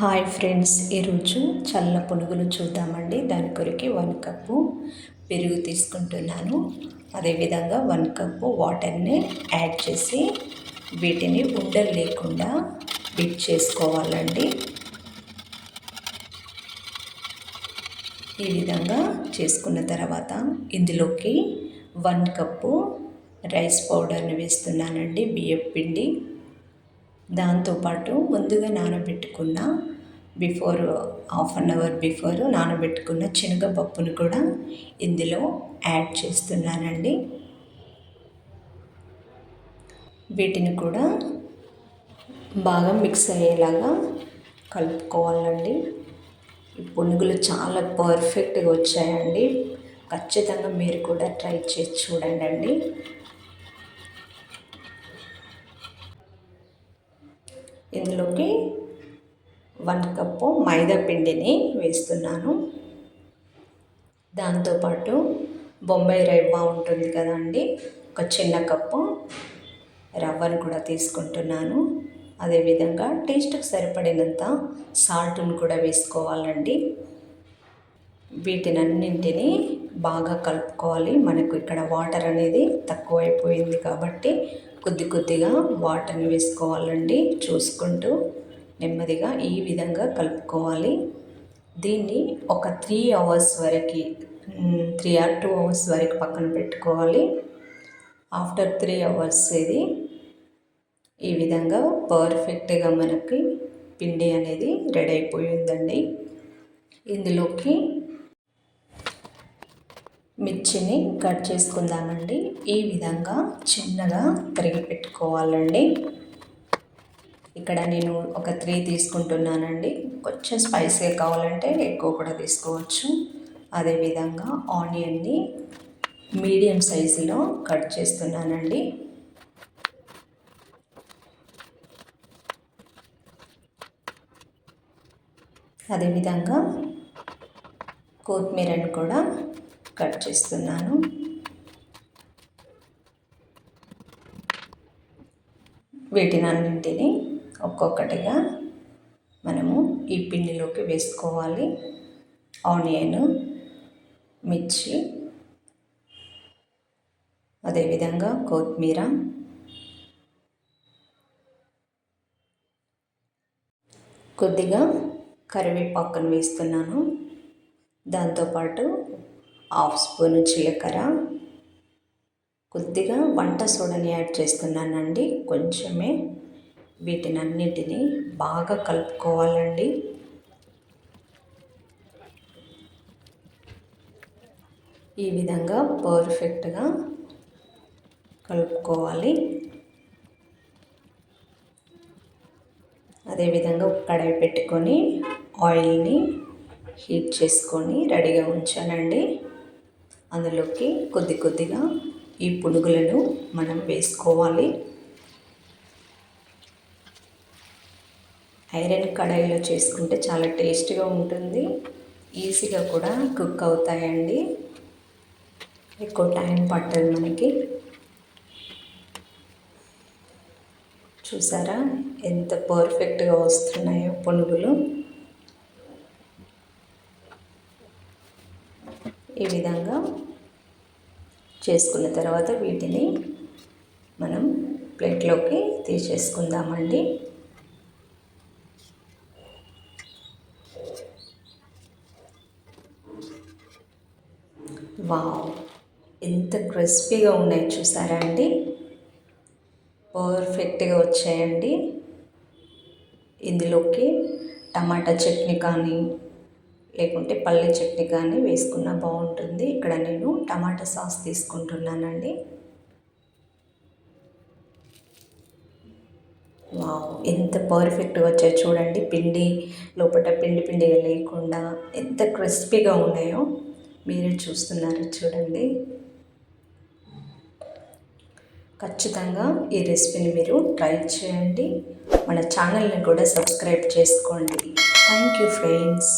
Hi friends ఈరోజు చల్ల పునుగులు చూద్దామండి. దాని కొరికి వన్ కప్పు పెరుగు తీసుకుంటున్నాను. అదేవిధంగా వన్ కప్పు వాటర్ని యాడ్ చేసి వీటిని ఉండలు లేకుండా బీట్ చేసుకోవాలండి. ఈ విధంగా చేసుకున్న తర్వాత ఇందులోకి వన్ కప్పు రైస్ పౌడర్ని వేస్తున్నానండి బియ్యం పిండి. దాంతోపాటు ముందుగా నానబెట్టుకున్న before half an hour before నానబెట్టుకున్న శనగపప్పును కూడా ఇందులో యాడ్ చేస్తున్నానండి. వీటిని కూడా బాగా మిక్స్ అయ్యేలాగా కలుపుకోవాలండి. ఈ పునుగులు చాలా పర్ఫెక్ట్గా వచ్చాయండి. ఖచ్చితంగా మీరు కూడా ట్రై చేసి చూడండి ఇందులోకి వన్ కప్పు మైదా పిండిని వేస్తున్నాను. దాంతోపాటు బొంబాయి రవ్వ ఉంటుంది కదండి ఒక చిన్న కప్పు రవ్వను కూడా తీసుకుంటున్నాను. అదేవిధంగా టేస్ట్కి సరిపడినంత సాల్ట్ను కూడా వేసుకోవాలండి. వీటినన్నింటినీ బాగా కలుపుకోవాలి. మనకు ఇక్కడ వాటర్ అనేది తక్కువైపోయింది కాబట్టి కొద్ది కొద్దిగా వాటర్ని వేసుకోవాలండి. చూసుకుంటూ నెమ్మదిగా ఈ విధంగా కలుపుకోవాలి. దీన్ని ఒక త్రీ అవర్స్ వరకు త్రీ ఆర్ టూ అవర్స్ వరకు పక్కన పెట్టుకోవాలి. ఆఫ్టర్ త్రీ అవర్స్ ఇది ఈ విధంగా పర్ఫెక్ట్గా మనకి పిండి అనేది రెడీ అయిపోయిందండి. ఇందులోకి మిర్చిని కట్ చేసుకుందామండి. ఈ విధంగా చిన్నగా తరిగి పెట్టుకోవాలండి. ఇక్కడ నేను ఒక త్రీ తీసుకుంటున్నానండి. కొంచెం స్పైసీగా కావాలంటే ఎక్కువ కూడా తీసుకోవచ్చు. అదేవిధంగా ఆనియన్ని మీడియం సైజులో కట్ చేస్తున్నానండి. అదేవిధంగా కొత్తిమీరని కూడా కట్ చేస్తున్నాను. వీటిని అన్నింటినీ ఒక్కొక్కటిగా మనము ఈ పిండిలోకి వేసుకోవాలి. ఆనియన్ మిర్చి అదేవిధంగా కొత్తిమీర కొద్దిగా కరివేపాకును వేస్తున్నాను. దాంతోపాటు హాఫ్ స్పూన్ జీలకర్ర. కొద్దిగా వంట సోడాని యాడ్ చేస్తున్నానండి. కొంచెమే వీటిని అన్నిటినీ బాగా కలుపుకోవాలండి. ఈ విధంగా పర్ఫెక్ట్గా కలుపుకోవాలి. అదేవిధంగా కడాయి పెట్టుకొని ఆయిల్ని హీట్ చేసుకొని రెడీగా ఉంచానండి. అందులోకి కొద్ది కొద్దిగా ఈ పునుగులను మనం వేసుకోవాలి. ఐరన్ కడాయిలో చేసుకుంటే చాలా టేస్ట్గా ఉంటుంది. ఈజీగా కూడా కుక్ అవుతాయండి. ఎక్కువ టైం పట్టదు మనకి. చూసారా? ఎంత పర్ఫెక్ట్గా వస్తున్నాయో పునుగులు. ఈ విధంగా చేసుకున్న తర్వాత వీటిని మనం ప్లేట్లోకి తీసేసుకుందామండి. వావ్ ఎంత క్రిస్పీగా ఉన్నాయి చూసారా అండి? పర్ఫెక్ట్గా వచ్చాయండి. ఇందులోకి టమాటా చట్నీ కానీ లేకుంటే పల్లె చట్నీ కానీ వేసుకున్న బాగుంటుంది. ఇక్కడ నేను టమాటా సాస్ తీసుకుంటున్నానండి. వావ్ ఎంత పర్ఫెక్ట్గా వచ్చాయో చూడండి. పిండి లోపల పిండి పిండిగా లేకుండా ఎంత క్రిస్పీగా ఉన్నాయో మీరే చూస్తున్నారు చూడండి. ఖచ్చితంగా ఈ రెసిపీని మీరు ట్రై చేయండి. మన ఛానల్ని కూడా సబ్స్క్రైబ్ చేసుకోండి. Thank you friends